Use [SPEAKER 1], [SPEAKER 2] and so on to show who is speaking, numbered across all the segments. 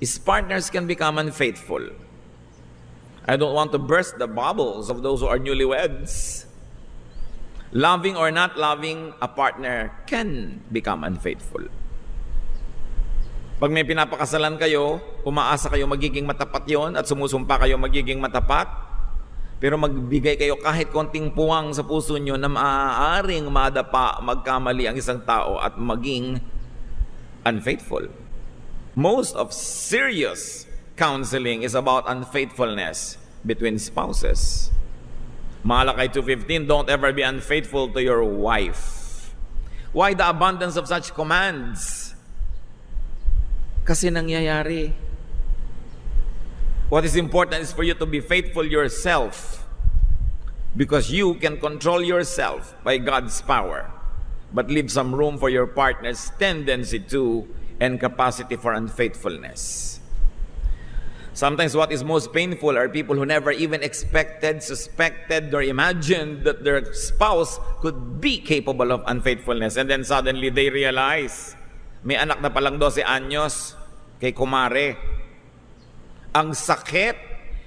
[SPEAKER 1] is partners can become unfaithful. I don't want to burst the bubbles of those who are newlyweds. Loving or not loving a partner can become unfaithful. Pag may pinapakasalan kayo, umaasa kayo magiging matapat yon at sumusumpa kayo magiging matapat, pero magbigay kayo kahit konting puwang sa puso nyo na maaaring madapa, magkamali ang isang tao at maging unfaithful. Most of serious counseling is about unfaithfulness between spouses. Malakay 2.15, don't ever be unfaithful to your wife. Why the abundance of such commands? Kasi nangyayari. What is important is for you to be faithful yourself because you can control yourself by God's power, but leave some room for your partner's tendency to and capacity for unfaithfulness. Sometimes what is most painful are people who never even expected, suspected, or imagined that their spouse could be capable of unfaithfulness. And then suddenly they realize, may anak na palang 12 anyos kay kumare. Ang sakit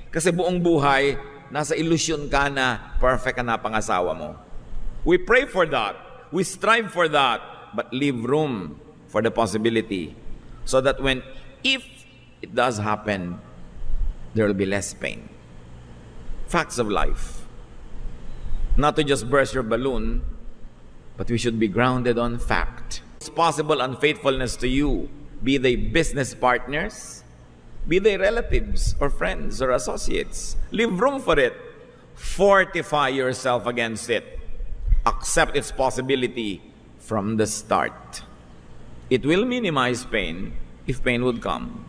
[SPEAKER 1] kasi buong buhay, nasa ilusyon ka na perfect ka na pangasawa mo. We pray for that. We strive for that. But leave room for the possibility so that when, if it does happen, there will be less pain. Facts of life. Not to just burst your balloon, but we should be grounded on fact. It's possible unfaithfulness to you, be they business partners, be they relatives or friends or associates. Leave room for it. Fortify yourself against it. Accept its possibility from the start. It will minimize pain if pain would come.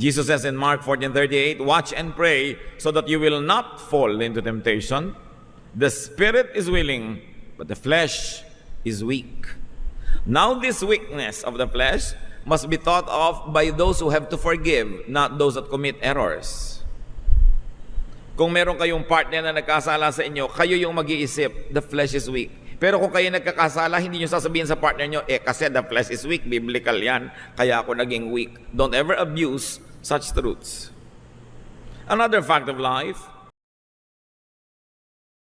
[SPEAKER 1] Jesus says in Mark 14:38, "Watch and pray so that you will not fall into temptation. The spirit is willing, but the flesh is weak." Now this weakness of the flesh must be thought of by those who have to forgive, not those that commit errors. Kung meron kayong partner na nagkasala sa inyo, kayo yung mag-iisip, the flesh is weak. Pero kung kayo nagkakasala, hindi nyo sasabihin sa partner nyo, eh kasi the flesh is weak, biblical yan, kaya ako naging weak. Don't ever abuse such truths. Another fact of life,